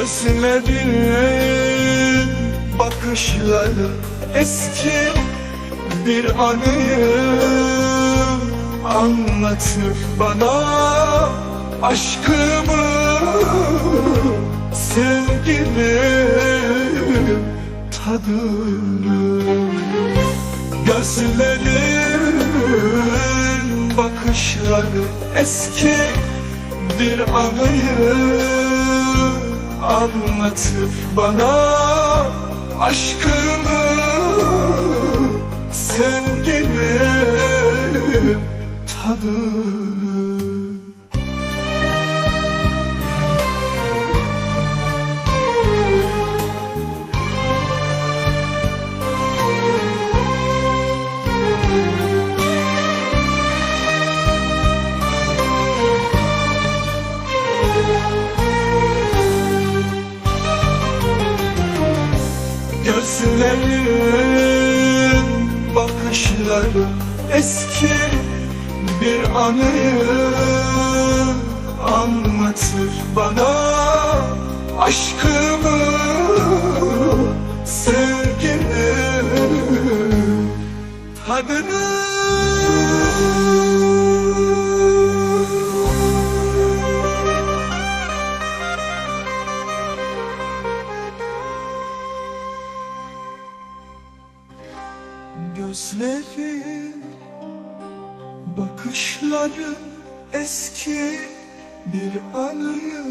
Gözlerin bakışları eski bir anıyı anlatır bana aşkımı sevgimi tadını. Gözlerin bakışları eski bir anıyı anlatır bana aşkımı sevgimi tadını Gözlerin bakışları eski bir anıyı anlatır bana. Aşkımı sevgimi tadını Gözleri Bakışları eski bir anıyı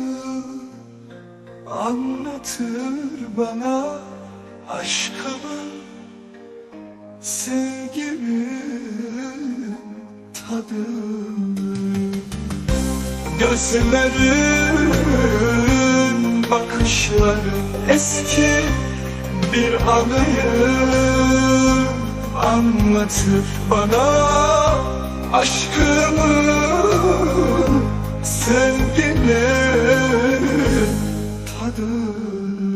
Anlatır bana aşkımı Sevgimi tadını. Gözlerin bakışları eski bir anıyı anlatır bana aşkımı sevgimi tadını